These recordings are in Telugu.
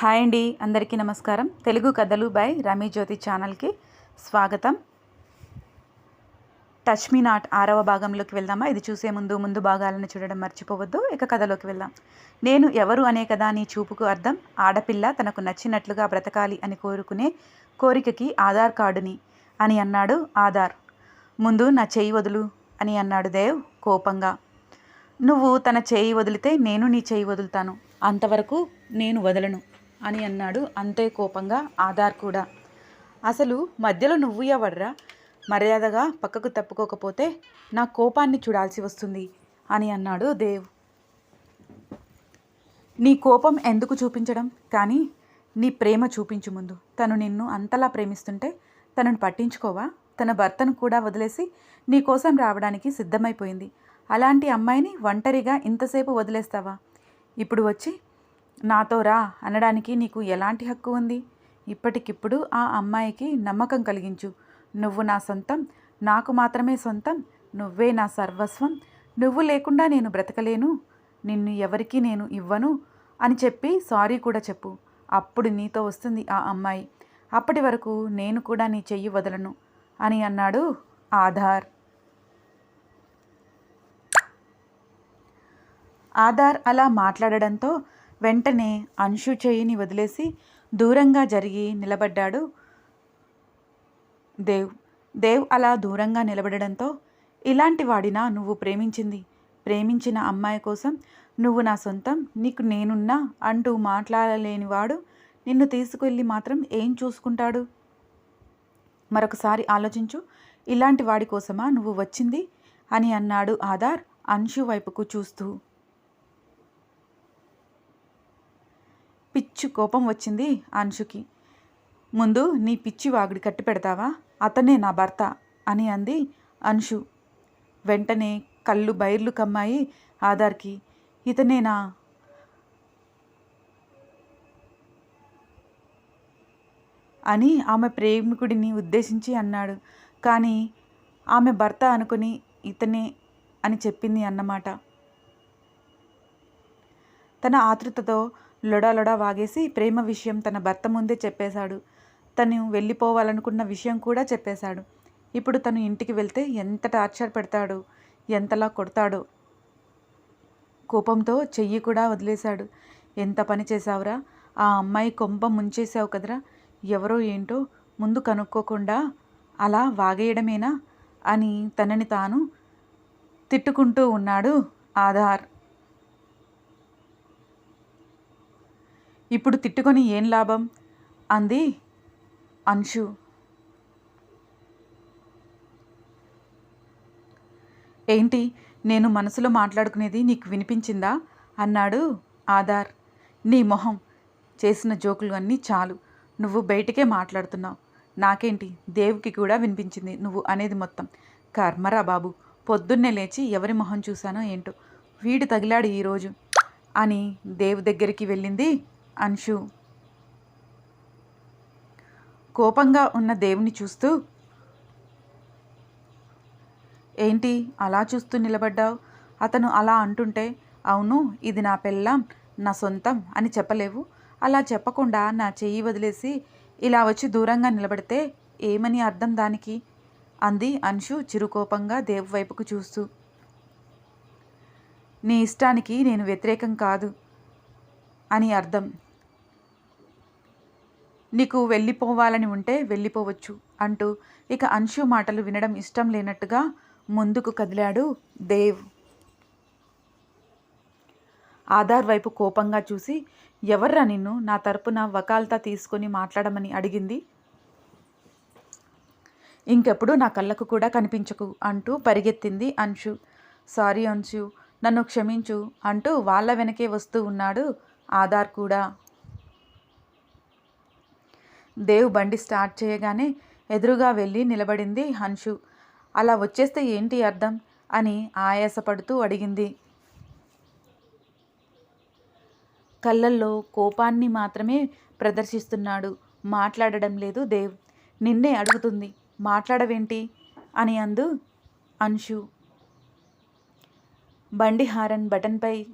హాయ్ అండి అందరికీ నమస్కారం. తెలుగు కథలు బై రమీ జ్యోతి ఛానల్కి స్వాగతం. టచ్ మీ నాట్ ఆరవ భాగంలోకి వెళ్దామా? ఇది చూసే ముందు ముందు భాగాలను చూడడం మర్చిపోవద్దు. ఇక కథలోకి వెళ్దాం. నేను ఎవరు అనే కదా నీ చూపుకు అర్థం? ఆడపిల్ల తనకు నచ్చినట్లుగా బ్రతకాలి అని కోరుకునే కోరికకి ఆధార్ కార్డుని అని అన్నాడు ఆధార్. ముందు నా చేయి వదులు అని అన్నాడు దేవ్ కోపంగా. నువ్వు తన చేయి వదిలితే నేను నీ చేయి వదులుతాను. అంతవరకు నేను వదలను. అని అన్నాడు అంతే కోపంగా ఆధార్ కూడా. అసలు మధ్యలో నువ్వు ఎవడ్రా మర్యాదగా పక్కకు తప్పుకోకపోతే నా కోపాన్ని చూడాల్సి వస్తుంది అని అన్నాడు దేవ్. నీ కోపం ఎందుకు చూపించడం? కానీ నీ ప్రేమ చూపించు ముందు. తను నిన్ను అంతలా ప్రేమిస్తుంటే తనను పట్టించుకోవా? తన భర్తను కూడా వదిలేసి నీ కోసం రావడానికి సిద్ధమైపోయింది. అలాంటి అమ్మాయిని ఒంటరిగా ఇంతసేపు వదిలేస్తావా? ఇప్పుడు వచ్చి నాతో రా అనడానికి నీకు ఎలాంటి హక్కు ఉంది? ఇప్పటికిప్పుడు ఆ అమ్మాయికి నమ్మకం కలిగించు. నువ్వు నా సొంతం నాకు మాత్రమే సొంతం నువ్వే నా సర్వస్వం నువ్వు లేకుండా నేను బ్రతకలేను నిన్ను ఎవరికీ నేను ఇవ్వను అని చెప్పి సారీ కూడా చెప్పు. అప్పుడు నీతో వస్తుంది ఆ అమ్మాయి. అప్పటి వరకు నేను కూడా నీ చెయ్యి వదలను అని అన్నాడు ఆధార్. ఆధార్ అలా మాట్లాడడంతో వెంటనే అంశు చేయిని వదిలేసి దూరంగా జరిగి నిలబడ్డాడు దేవ్. దేవ్ అలా దూరంగా నిలబడడంతో ఇలాంటి వాడినా నువ్వు ప్రేమించింది. ప్రేమించిన అమ్మాయి కోసం నువ్వు నా సొంతం. నీకు నేనున్నా అంటూ మాట్లాడలేనివాడు నిన్ను తీసుకెళ్ళి మాత్రం ఏం చూసుకుంటాడు? మరొకసారి ఆలోచించు. ఇలాంటి వాడి కోసమా నువ్వు వచ్చింది? అని అన్నాడు ఆధార్ అంశు వైపుకు చూస్తూ. పిచ్చి కోపం వచ్చింది అంశుకి ముందు నీ పిచ్చి వాగుడి కట్టి పెడతావా? అతనే నా భర్త అని అంది అంశు వెంటనే కళ్ళు బైర్లు కమ్మాయి ఆధార్కి. ఇతనేనా అని ఆమె ప్రేమికుడిని ఉద్దేశించి అన్నాడు. కానీ ఆమె భర్త అనుకుని ఇతనే అని చెప్పింది అన్నమాట. తన ఆతృతతో లొడాలొడా వాగేసి ప్రేమ విషయం తన భర్త ముందే చెప్పేశాడు. తను వెళ్ళిపోవాలనుకున్న విషయం కూడా చెప్పేశాడు. ఇప్పుడు తను ఇంటికి వెళ్తే ఎంత టార్చర్ పెడతాడు ఎంతలా కొడతాడో కోపంతో చెయ్యి కూడా వదిలేశాడు. ఎంత పని చేశావురా? ఆ అమ్మాయి కొంప ముంచేశావు కదరా? ఎవరో ఏంటో ముందు కనుక్కోకుండా అలా వాగేయడమేనా? అని తనని తాను తిట్టుకుంటూ ఉన్నాడు ఆధార్. ఇప్పుడు తిట్టుకొని ఏం లాభం? అంది అంశు. ఏంటి నేను మనసులో మాట్లాడుకునేది నీకు వినిపించిందా? అన్నాడు ఆధార్. నీ మొహం చేసిన జోకులు అన్నీ చాలు. నువ్వు బయటికే మాట్లాడుతున్నావు. నాకేంటి దేవుకి కూడా వినిపించింది నువ్వు అనేది మొత్తం. కర్మరా బాబు పొద్దున్నే లేచి ఎవరి మొహం చూశానో ఏంటో. వీడు తగిలాడు ఈరోజు అని దేవు దగ్గరికి వెళ్ళింది అంశు. కోపంగా ఉన్న దేవుని చూస్తూ ఏంటి అలా చూస్తూ నిలబడ్డావు? అతను అలా అంటుంటే అవును ఇది నా పెళ్ళాం నా సొంతం అని చెప్పలేవు. అలా చెప్పకుండా నా చెయ్యి వదిలేసి ఇలా వచ్చి దూరంగా నిలబడితే ఏమని అర్థం దానికి అంది అంశు చిరుకోపంగా దేవు వైపుకు చూస్తూ. నీ ఇష్టానికి నేను వ్యతిరేకం కాదు అని అర్థం. నీకు వెళ్ళిపోవాలని ఉంటే వెళ్ళిపోవచ్చు అంటూ ఇక అంశు మాటలు వినడం ఇష్టం లేనట్టుగా ముందుకు కదిలాడు దేవ్. ఆధార్ వైపు కోపంగా చూసి ఎవర్రా నిన్ను? నా తరపున వకాల్తా తీసుకొని మాట్లాడమని అడిగింది. ఇంకెప్పుడు నా కళ్ళకు కూడా కనిపించకు అంటూ పరిగెత్తింది అంశు. సారీ అంశు నన్ను క్షమించు అంటూ వాళ్ళ వెనకే వస్తూ ఉన్నాడు ఆధార్ కూడా. దేవ్ బండి స్టార్ట్ చేయగానే ఎదురుగా వెళ్ళి నిలబడింది హన్షు. అలా వచ్చేస్తే ఏంటి అర్థం? అని ఆయాసపడుతూ అడిగింది. కళ్ళల్లో కోపాన్ని మాత్రమే ప్రదర్శిస్తున్నాడు. మాట్లాడడం లేదు దేవ్. నిన్నే అడుగుతుంది. మాట్లాడవేంటి? అని అందు అంశు బండి హారన్ బటన్పై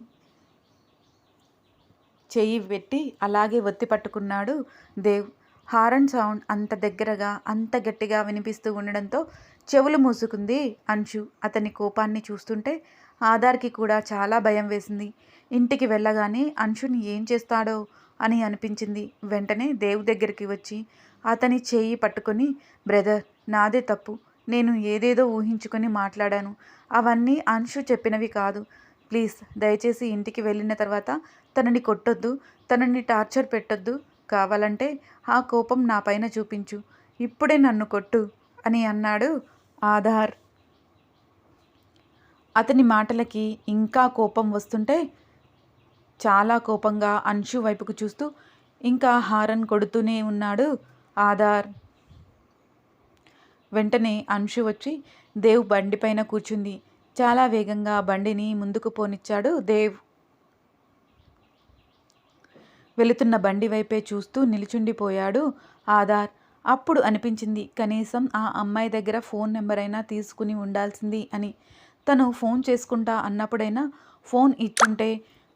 చెయ్యి పెట్టి అలాగే ఒత్తి పట్టుకున్నాడు దేవ్. హారన్ సౌండ్ అంత దగ్గరగా అంత గట్టిగా వినిపిస్తూ ఉండడంతో చెవులు మూసుకుంది అంశు. అతని కోపాన్ని చూస్తుంటే ఆధార్కి కూడా చాలా భయం వేసింది. ఇంటికి వెళ్ళగానే అంశుని ఏం చేస్తాడో అని అనిపించింది. వెంటనే దేవ్ దగ్గరికి వచ్చి అతని చేయి పట్టుకొని బ్రదర్ నాదే తప్పు. నేను ఏదేదో ఊహించుకొని మాట్లాడాను. అవన్నీ అంశు చెప్పినవి కాదు. ప్లీజ్ దయచేసి ఇంటికి వెళ్ళిన తర్వాత తనని కొట్టొద్దు. తనని టార్చర్ పెట్టొద్దు. కావాలంటే ఆ కోపం నా పైన చూపించు. ఇప్పుడే నన్ను కొట్టు అని అన్నాడు ఆధార్. అతని మాటలకి ఇంకా కోపం వస్తుంటే చాలా కోపంగా అంశు వైపుకు చూస్తూ ఇంకా హారన్ కొడుతూనే ఉన్నాడు ఆధార్. వెంటనే అంశు వచ్చి దేవ్ బండిపైన కూర్చుంది. చాలా వేగంగా బండిని ముందుకు పోనిచ్చాడు దేవ్. వెళుతున్న బండి వైపే చూస్తూ నిలుచుండిపోయాడు ఆధార్. అప్పుడు అనిపించింది కనీసం ఆ అమ్మాయి దగ్గర ఫోన్ నెంబర్ అయినా తీసుకుని ఉండాల్సింది అని. తను ఫోన్ చేసుకుంటా అన్నప్పుడైనా ఫోన్ ఇచ్చుంటే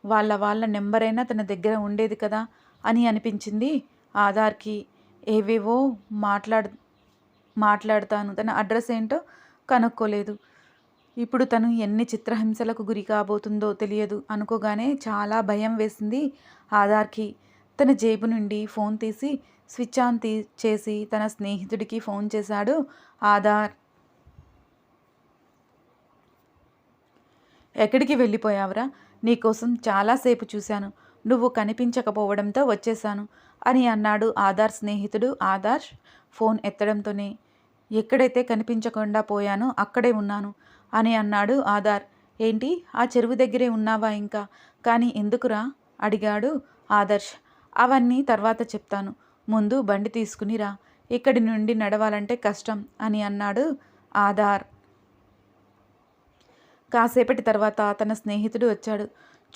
వాళ్ళ వాళ్ళ నెంబర్ అయినా తన దగ్గర ఉండేది కదా అని అనిపించింది ఆధార్కి. ఏవేవో మాట్లాడు మాట్లాడతాను తన అడ్రస్ ఏంటో కనుక్కోలేదు. ఇప్పుడు తను ఎన్ని చిత్రహింసలకు గురి కాబోతుందో తెలియదు అనుకోగానే చాలా భయం వేసింది ఆధార్కి. తన జేబు నుండి ఫోన్ తీసి స్విచ్ ఆన్ తీ చేసి తన స్నేహితుడికి ఫోన్ చేశాడు ఆధార్. ఎక్కడికి వెళ్ళిపోయావురా? నీకోసం చాలాసేపు చూశాను. నువ్వు కనిపించకపోవడంతో వచ్చేశాను అని అన్నాడు ఆధార్ స్నేహితుడు. ఆధార్ ఫోన్ ఎత్తడంతోనే ఎక్కడైతే కనిపించకుండా పోయానో అక్కడే ఉన్నాను అని అన్నాడు ఆధార్. ఏంటి? ఆ చెరువు దగ్గరే ఉన్నావా ఇంకా? కానీ ఎందుకురా? అడిగాడు ఆదర్శ్. అవన్నీ తర్వాత చెప్తాను. ముందు బండి తీసుకుని రా. ఇక్కడి నుండి నడవాలంటే కష్టం అని అన్నాడు ఆధార్. కాసేపటి తర్వాత తన స్నేహితుడు వచ్చాడు.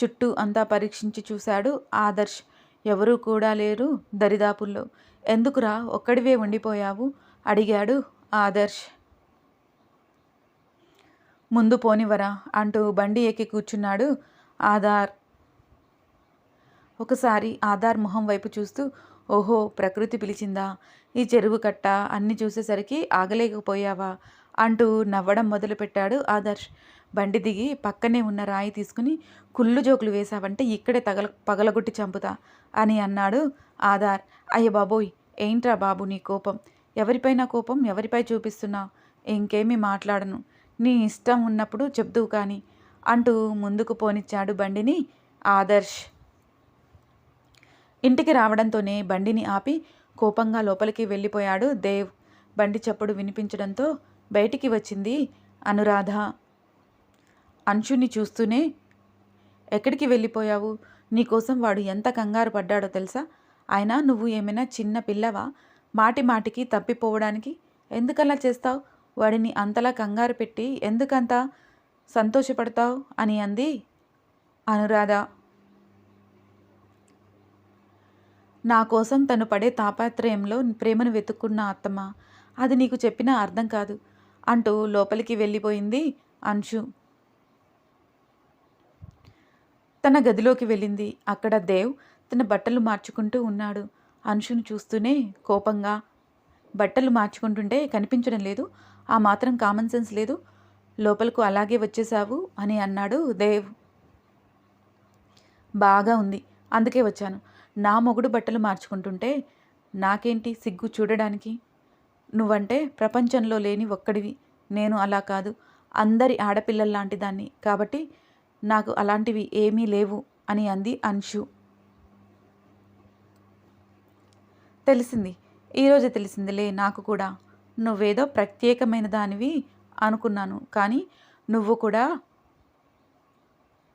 చుట్టూ అంతా పరీక్షించి చూశాడు ఆదర్శ్. ఎవరూ కూడా లేరు దరిదాపుల్లో. ఎందుకురా? ఒక్కడివే ఉండిపోయావు? అడిగాడు ఆదర్శ్. ముందు పోనివరా అంటూ బండి ఎక్కి కూర్చున్నాడు ఆధార్. ఒకసారి ఆధార్ మొహం వైపు చూస్తూ ఓహో ప్రకృతి పిలిచిందా? ఈ చెరువు కట్ట అన్ని చూసేసరికి ఆగలేకపోయావా? అంటూ నవ్వడం మొదలుపెట్టాడు ఆదర్శ్. బండి దిగి పక్కనే ఉన్న రాయి తీసుకుని కుళ్ళు జోకులు వేశావంటే ఇక్కడే తగల పగలగొట్టి చంపుతా అని అన్నాడు ఆధార్. అయ్య బాబోయ్ ఏంట్రా బాబు నీ కోపం? ఎవరిపైన కోపం ఎవరిపై చూపిస్తున్నావు ఇంకేమీ మాట్లాడను. నీ ఇష్టం ఉన్నప్పుడు చెప్దువు కానీ అంటూ ముందుకు పోనిచ్చాడు బండిని ఆదర్శ్. ఇంటికి రావడంతోనే బండిని ఆపి కోపంగా లోపలికి వెళ్ళిపోయాడు దేవ్. బండి చప్పుడు వినిపించడంతో బయటికి వచ్చింది అనురాధ. అంశుని చూస్తూనే ఎక్కడికి వెళ్ళిపోయావు? నీకోసం వాడు ఎంత కంగారు పడ్డాడో తెలుసా? అయినా నువ్వు ఏమైనా చిన్న పిల్లవా? మాటి మాటికి తప్పిపోవడానికి ఎందుకలా చేస్తావు? వాడిని అంతలా కంగారు పెట్టి ఎందుకంత సంతోషపడతావు? అని అంది అనురాధ. నా కోసం తను పడే తాపాత్రయంలో ప్రేమను వెతుక్కున్న అత్తమ్మ. అది నీకు చెప్పినా అర్థం కాదు అంటూ లోపలికి వెళ్ళిపోయింది అంశు. తన గదిలోకి వెళ్ళింది. అక్కడ దేవ్ తన బట్టలు మార్చుకుంటూ ఉన్నాడు. అంశును చూస్తూనే కోపంగా బట్టలు మార్చుకుంటుంటే కనిపించడం లేదు. ఆ మాత్రం కామన్ సెన్స్ లేదు. లోపలకు అలాగే వచ్చేసావు అని అన్నాడు దేవ్. బాగా ఉంది. అందుకే వచ్చాను. నా మొగుడు బట్టలు మార్చుకుంటుంటే నాకేంటి సిగ్గు చూడడానికి? నువ్వంటే ప్రపంచంలో లేని ఒక్కడివి. నేను అలా కాదు. అందరి ఆడపిల్లల్లాంటి దాన్ని. కాబట్టి నాకు అలాంటివి ఏమీ లేవు అని అంది అంశు. తెలిసింది. ఈరోజు తెలిసిందిలే నాకు కూడా. నువ్వేదో ప్రత్యేకమైన దానివి అనుకున్నాను. కానీ నువ్వు కూడా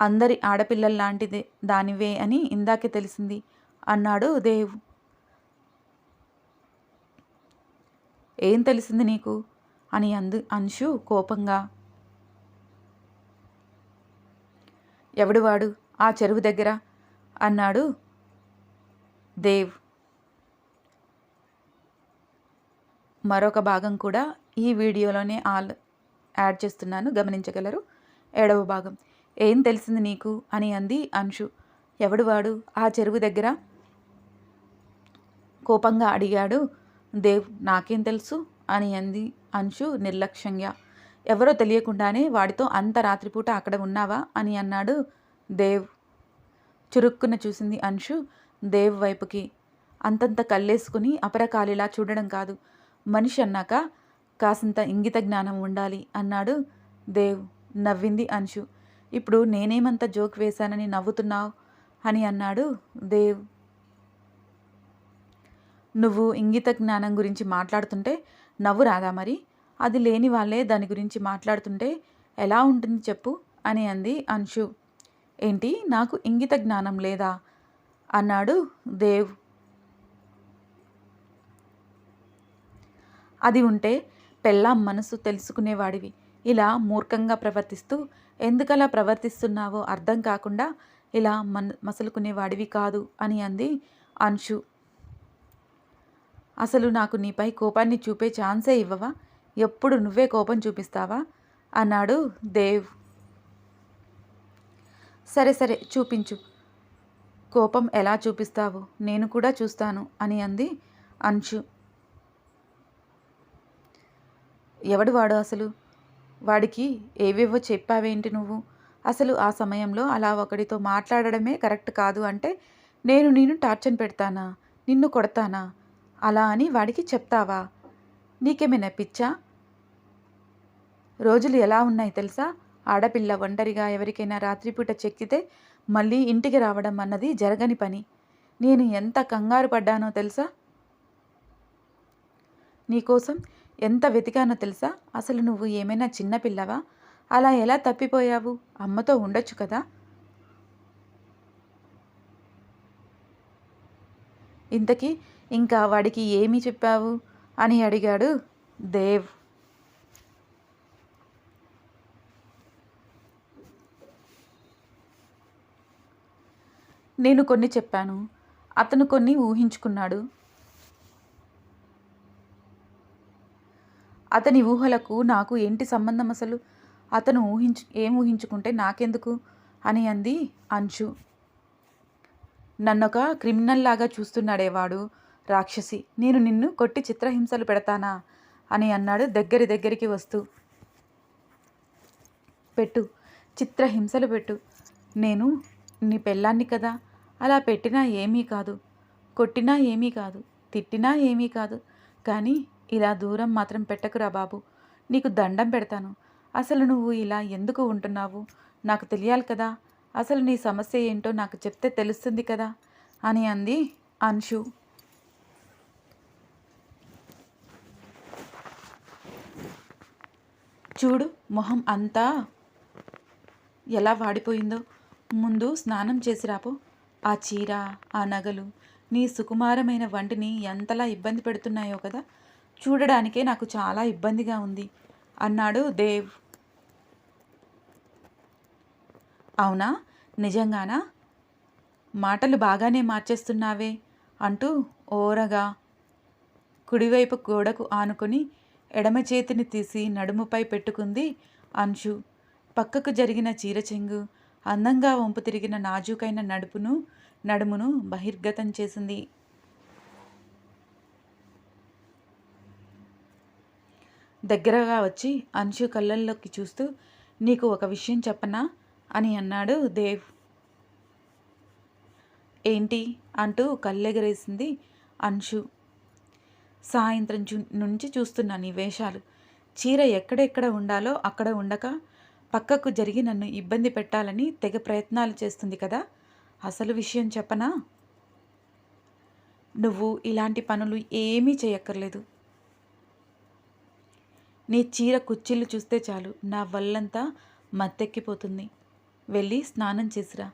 అందరి ఆడపిల్లల్లాంటిదే దానివే అని ఇందాకే తెలిసింది. అన్నాడు దేవ్ ఏం తెలిసింది నీకు? అని అందు అంశు కోపంగా. ఎవడు వాడు? ఆ చెరువు దగ్గర? అన్నాడు దేవ్. మరొక భాగం కూడా ఈ వీడియోలోనే ఆల్ యాడ్ చేస్తున్నాను గమనించగలరు. ఏడవ భాగం. ఏం తెలిసింది నీకు? అని అంది అంశు. ఎవడు వాడు? ఆ చెరువు దగ్గర? కోపంగా అడిగాడు. దేవ్ నాకేం తెలుసు? అని అంది అంశు నిర్లక్ష్యంగా. ఎవరో తెలియకుండానే వాడితో అంత రాత్రిపూట అక్కడ ఉన్నావా? అని అన్నాడు దేవ్. చురుక్కున చూసింది అంశు దేవ్ వైపుకి. అంతంత కళ్ళేసుకుని అపరకాలిలా చూడడం కాదు. మనిషి అన్నాక కాసింత ఇంగిత జ్ఞానం ఉండాలి అన్నాడు దేవ్. నవ్వింది అంశు. ఇప్పుడు నేనేమంత జోక్ వేశానని నవ్వుతున్నావు? అని అన్నాడు దేవ్. నువ్వు ఇంగిత జ్ఞానం గురించి మాట్లాడుతుంటే నవ్వు రాదా మరి? అది లేని వాళ్ళే దాని గురించి మాట్లాడుతుంటే ఎలా ఉంటుంది చెప్పు అని అంది అంశు. ఏంటి నాకు ఇంగిత జ్ఞానం లేదా? అన్నాడు దేవ్. అది ఉంటే పెళ్ళాం మనసు తెలుసుకునేవాడివి. ఇలా మూర్ఖంగా ప్రవర్తిస్తూ ఎందుకలా ప్రవర్తిస్తున్నావో అర్థం కాకుండా ఇలా మన్ మసలుకునేవాడివి కాదు అని అంది అంశు. అసలు నాకు నీపై కోపాన్ని చూపే ఛాన్సే ఇవ్వవా? ఎప్పుడు నువ్వే కోపం చూపిస్తావా? అన్నాడు దేవ్. సరే సరే చూపించు. కోపం ఎలా చూపిస్తావు? నేను కూడా చూస్తాను అని అంది అంశు. ఎవడు వాడు అసలు? వాడికి ఏవేవో చెప్పావేంటి నువ్వు? అసలు ఆ సమయంలో అలా ఒకడితో మాట్లాడడమే కరెక్ట్ కాదు అంటే నేను నేను టార్చర్ పెడతానా? నిన్ను కొడతానా? అలా అని వాడికి చెప్తావా? నీకేమైనా పిచ్చా రోజులు ఎలా ఉన్నాయి తెలుసా? ఆడపిల్ల ఒంటరిగా ఎవరికైనా రాత్రిపూట చెక్కితే మళ్ళీ ఇంటికి రావడం అన్నది జరగని పని. నేను ఎంత కంగారు పడ్డానో తెలుసా? నీకోసం ఎంత వెతికానో తెలుసా? అసలు నువ్వు ఏమైనా చిన్నపిల్లవా అలా ఎలా తప్పిపోయావు? అమ్మతో ఉండొచ్చు కదా? ఇంతకీ ఇంకా వాడికి ఏమి చెప్పావు? అని అడిగాడు దేవ్. నేను కొన్ని చెప్పాను. అతను కొన్ని ఊహించుకున్నాడు. అతని ఊహలకు నాకు ఏంటి సంబంధం అసలు? అతను ఊహించు ఏం ఊహించుకుంటే నాకెందుకు? అని అంది అంచు నన్నొక క్రిమినల్ లాగా చూస్తున్నాడేవాడు రాక్షసి. నేను నిన్ను కొట్టి చిత్రహింసలు పెడతానా? అని అన్నాడు దగ్గరి దగ్గరికి వస్తూ. పెట్టు చిత్రహింసలు పెట్టు. నేను నీ పెళ్ళాన్ని కదా. అలా పెట్టినా ఏమీ కాదు. కొట్టినా ఏమీ కాదు. తిట్టినా ఏమీ కాదు. కానీ ఇలా దూరం మాత్రం పెట్టకురా బాబు. నీకు దండం పెడతాను. అసలు నువ్వు ఇలా ఎందుకు ఉంటున్నావు? నాకు తెలియాలి కదా. అసలు నీ సమస్య ఏంటో నాకు చెప్తే తెలుస్తుంది కదా? అని అంది అంశు. చూడు మొహం అంతా ఎలా వాడిపోయిందో. ముందు స్నానం చేసి రాపో. ఆ చీర ఆ నగలు నీ సుకుమారమైన వంటిని ఎంతలా ఇబ్బంది పెడుతున్నాయో కదా. చూడడానికే నాకు చాలా ఇబ్బందిగా ఉంది. అన్నాడు దేవ్. అవునా? నిజంగానా? మాటలు బాగానే మార్చేస్తున్నావే అంటూ ఓరగా కుడివైపు గోడకు ఆనుకొని ఎడమ చేతిని తీసి నడుముపై పెట్టుకుంది అంశు. పక్కకు జరిగిన చీరచెంగు అందంగా వంపు తిరిగిన నాజూకైన నడుపును నడుమును బహిర్గతం చేసింది. దగ్గరగా వచ్చి అంశు కళ్ళల్లోకి చూస్తూ నీకు ఒక విషయం చెప్పనా? అని అన్నాడు దేవ్. ఏంటి? అంటూ కళ్ళెగరేసింది అంశు. సాయంత్రం చూ నుంచి చూస్తున్నా నీ వేషాలు. చీర ఎక్కడెక్కడ ఉండాలో అక్కడ ఉండక పక్కకు జరిగి నన్ను ఇబ్బంది పెట్టాలని తెగ ప్రయత్నాలు చేస్తుంది కదా అసలు విషయం చెప్పనా? నువ్వు ఇలాంటి పనులు ఏమీ చేయక్కర్లేదు. నీ చీర కుచ్చిళ్ళు చూస్తే చాలు. నా వల్లంతా మత్తెక్కిపోతుంది. వెళ్ళి స్నానం చేసిరా.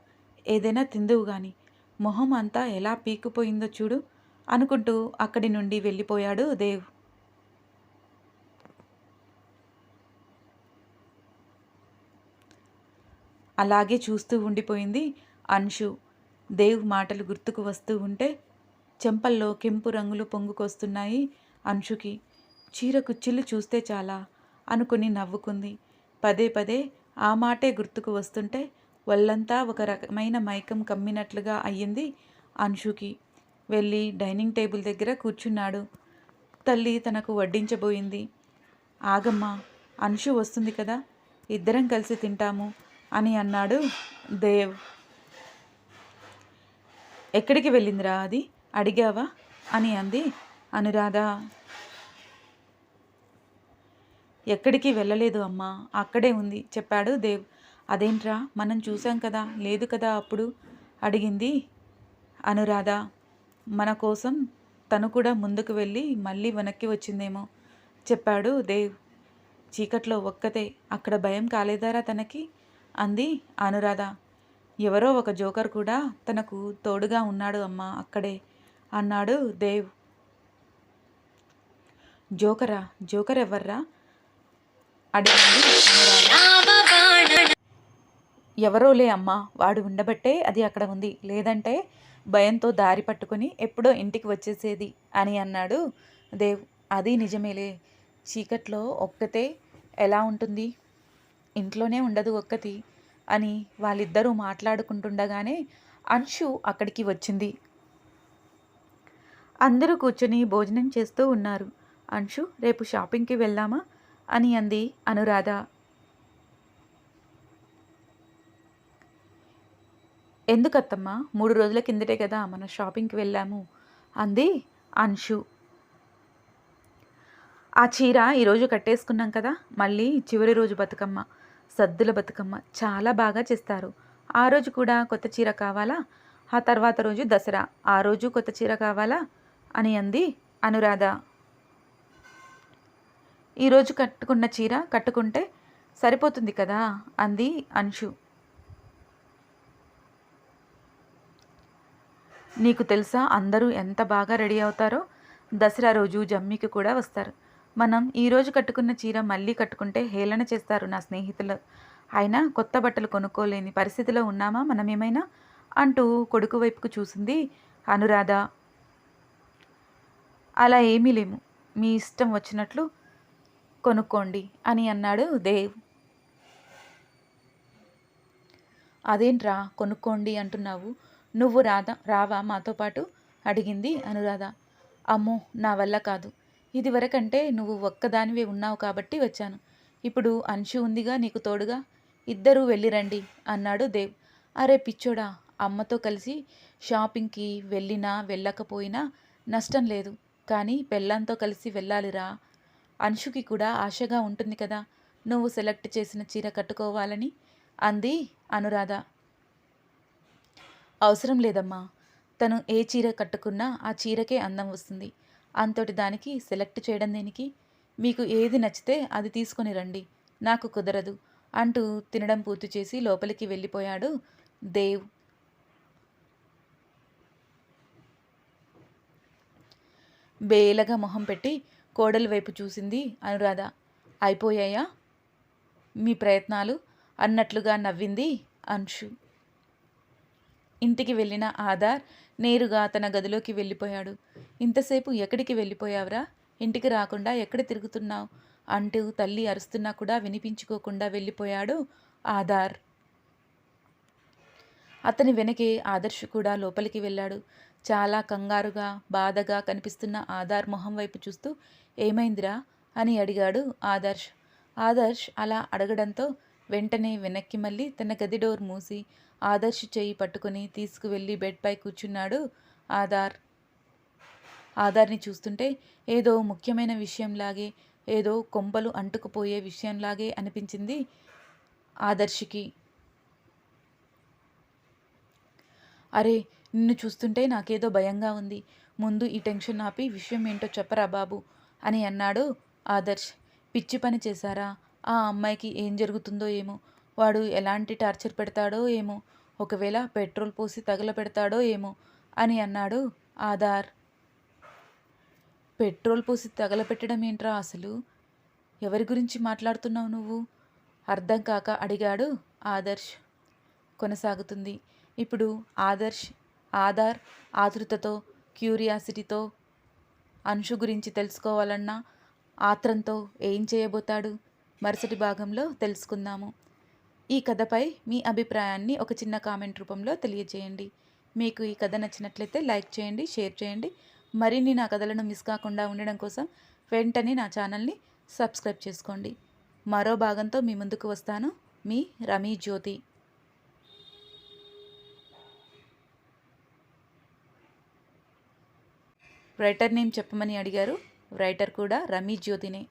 ఏదైనా తిందువు గాని. మొహం అంతా ఎలా పీకిపోయిందో చూడు. అనుకుంటూ అక్కడి నుండి వెళ్ళిపోయాడు దేవ్. అలాగే చూస్తూ ఉండిపోయింది అంశు. దేవ్ మాటలు గుర్తుకు వస్తూ ఉంటే చెంపల్లో కెంపు రంగులు పొంగుకొస్తున్నాయి అంశుకి. చీర కుచ్చిళ్ళు చూస్తే చాలా అనుకుని నవ్వుకుంది. పదే పదే ఆ మాటే గుర్తుకు వస్తుంటే ఒళ్ళంతా ఒక రకమైన మైకం కమ్మినట్లుగా అయ్యింది అంశుకి వెళ్ళి డైనింగ్ టేబుల్ దగ్గర కూర్చున్నాడు. తల్లి తనకు వడ్డించబోయింది. ఆగమ్మా అంశు వస్తుంది కదా ఇద్దరం కలిసి తింటాము అని అన్నాడు దేవ్. ఎక్కడికి వెళ్ళిందిరా అది? అడిగావా? అని అంది అనురాధ. ఎక్కడికి వెళ్ళలేదు అమ్మా. అక్కడే ఉంది చెప్పాడు దేవ్. అదేంట్రా? మనం చూసాం కదా. లేదు కదా అప్పుడు? అడిగింది అనురాధ. మన కోసం తను కూడా ముందుకు వెళ్ళి మళ్ళీ వెనక్కి వచ్చిందేమో చెప్పాడు దేవ్. చీకట్లో ఒక్కతే. అక్కడ భయం కాలేదారా తనకి? అంది అనురాధ. ఎవరో ఒక జోకర్ కూడా తనకు తోడుగా ఉన్నాడు అమ్మా అక్కడే అన్నాడు దేవ్. జోకరా? జోకర్ ఎవర్రా? అడిగింది ఎవరోలే అమ్మా వాడు ఉండబట్టే అది అక్కడ ఉంది. లేదంటే భయంతో దారి పట్టుకుని ఎప్పుడో ఇంటికి వచ్చేసేది అని అన్నాడు దేవ్. అది నిజమేలే. చీకట్లో ఒక్కతే ఎలా ఉంటుంది? ఇంట్లోనే ఉండదు ఒక్కతి అని వాళ్ళిద్దరూ మాట్లాడుకుంటుండగానే అంశు అక్కడికి వచ్చింది. అందరూ కూర్చొని భోజనం చేస్తూ ఉన్నారు. అంశు రేపు షాపింగ్కి వెళ్దామా? అని అంది అనురాధ. ఎందుకత్తమ్మా? మూడు రోజుల కిందటే కదా మనం షాపింగ్కి వెళ్ళాము అంది అంశు. ఆ చీర ఈరోజు కట్టేసుకున్నాం కదా మళ్ళీ చివరి రోజు బతుకమ్మ సద్దుల బతుకమ్మ చాలా బాగా చేస్తారు. ఆ రోజు కూడా కొత్త చీర కావాలా? ఆ తర్వాత రోజు దసరా ఆ రోజు కొత్త చీర కావాలా? అని అంది అనురాధ. ఈరోజు కట్టుకున్న చీర కట్టుకుంటే సరిపోతుంది కదా? అంది అంశు. నీకు తెలుసా అందరూ ఎంత బాగా రెడీ అవుతారో? దసరా రోజు జమ్మికి కూడా వస్తారు. మనం ఈరోజు కట్టుకున్న చీర మళ్ళీ కట్టుకుంటే హేళన చేస్తారు నా స్నేహితులు. అయినా కొత్త బట్టలు కొనుక్కోలేని పరిస్థితిలో ఉన్నామా మనమేమైనా? అంటూ కొడుకు వైపుకు చూసింది అనురాధ. అలా ఏమీ లేము. మీ ఇష్టం వచ్చినట్లు కొనుక్కోండి అని అన్నాడు దేవ్. అదేంట్రా కొనుక్కోండి అంటున్నావు? నువ్వు రాదా రావా మాతో పాటు? అడిగింది అనురాధ. అమ్మో నా వల్ల కాదు. ఇదివరకంటే నువ్వు ఒక్కదానివే ఉన్నావు కాబట్టి వచ్చాను. ఇప్పుడు అంశు ఉందిగా నీకు తోడుగా? ఇద్దరూ వెళ్ళిరండి అన్నాడు దేవ్. అరే పిచ్చోడా అమ్మతో కలిసి షాపింగ్కి వెళ్ళినా వెళ్ళకపోయినా నష్టం లేదు. కానీ పెళ్ళంతో కలిసి వెళ్ళాలిరా. అంశుకి కూడా ఆశగా ఉంటుంది కదా. నువ్వు సెలెక్ట్ చేసిన చీర కట్టుకోవాలని? అంది అనురాధ. అవసరం లేదమ్మా. తను ఏ చీర కట్టుకున్నా ఆ చీరకే అందం వస్తుంది. అంతటి దానికి సెలెక్ట్ చేయడం దేనికి? మీకు ఏది నచ్చితే అది తీసుకొని రండి. నాకు కుదరదు అంటూ తినడం పూర్తి చేసి లోపలికి వెళ్ళిపోయాడు దేవ్. బేలగా మొహం పెట్టి కోడలి వైపు చూసింది అనురాధ. అయిపోయాయా? మీ ప్రయత్నాలు? అన్నట్లుగా నవ్వింది అంశు. ఇంటికి వెళ్ళిన ఆధార్ నేరుగా తన గదిలోకి వెళ్ళిపోయాడు. ఇంతసేపు ఎక్కడికి వెళ్ళిపోయావురా? ఇంటికి రాకుండా ఎక్కడ తిరుగుతున్నావు? అంటూ తల్లి అరుస్తున్నా కూడా వినిపించుకోకుండా వెళ్ళిపోయాడు ఆధార్. అతని వెనకే ఆదర్శ్ కూడా లోపలికి వెళ్ళాడు. చాలా కంగారుగా బాధగా కనిపిస్తున్న ఆధార్ మొహం వైపు చూస్తూ ఏమైందిరా? అని అడిగాడు ఆదర్శ్. ఆదర్శ్ అలా అడగడంతో వెంటనే వెనక్కి మళ్ళీ తన గది డోర్ మూసి ఆదర్శ్ చేయి పట్టుకుని తీసుకువెళ్ళి బెడ్పై కూర్చున్నాడు ఆధార్. ఆధార్ని చూస్తుంటే ఏదో ముఖ్యమైన విషయంలాగే ఏదో కొంపలు అంటుకుపోయే విషయంలాగే అనిపించింది ఆదర్శ్కి. అరే నిన్ను చూస్తుంటే నాకేదో భయంగా ఉంది. ముందు ఈ టెన్షన్ ఆపి విషయం ఏంటో చెప్పరా బాబు? అని అన్నాడు ఆదర్శ్. పిచ్చి పని చేశారా? ఆ అమ్మాయికి ఏం జరుగుతుందో ఏమో? వాడు ఎలాంటి టార్చర్ పెడతాడో ఏమో? ఒకవేళ పెట్రోల్ పోసి తగల పెడతాడో ఏమో? అని అన్నాడు ఆధార్. పెట్రోల్ పోసి తగల పెట్టడం ఏంట్రా అసలు? ఎవరి గురించి మాట్లాడుతున్నావు నువ్వు? అర్థం కాక అడిగాడు ఆదర్శ్. కొనసాగుతుంది. ఇప్పుడు ఆదర్శ్ ఆధార్ ఆతృతతో క్యూరియాసిటీతో అంశు గురించి తెలుసుకోవాలన్నా ఆత్రంతో ఏం చేయబోతాడు? మరుసటి భాగంలో తెలుసుకుందాము. ఈ కథపై మీ అభిప్రాయాన్ని ఒక చిన్న కామెంట్ రూపంలో తెలియజేయండి. మీకు ఈ కథ నచ్చినట్లయితే లైక్ చేయండి షేర్ చేయండి. మరిన్ని నా కథలను మిస్ కాకుండా ఉండడం కోసం వెంటనే నా ఛానల్ని సబ్స్క్రైబ్ చేసుకోండి. మరో భాగంతో మీ ముందుకు వస్తాను. మీ రమీ జ్యోతి. రైటర్ నేమ్ చెప్పమని అడిగారు. రైటర్ కూడా రమీ జ్యోతినే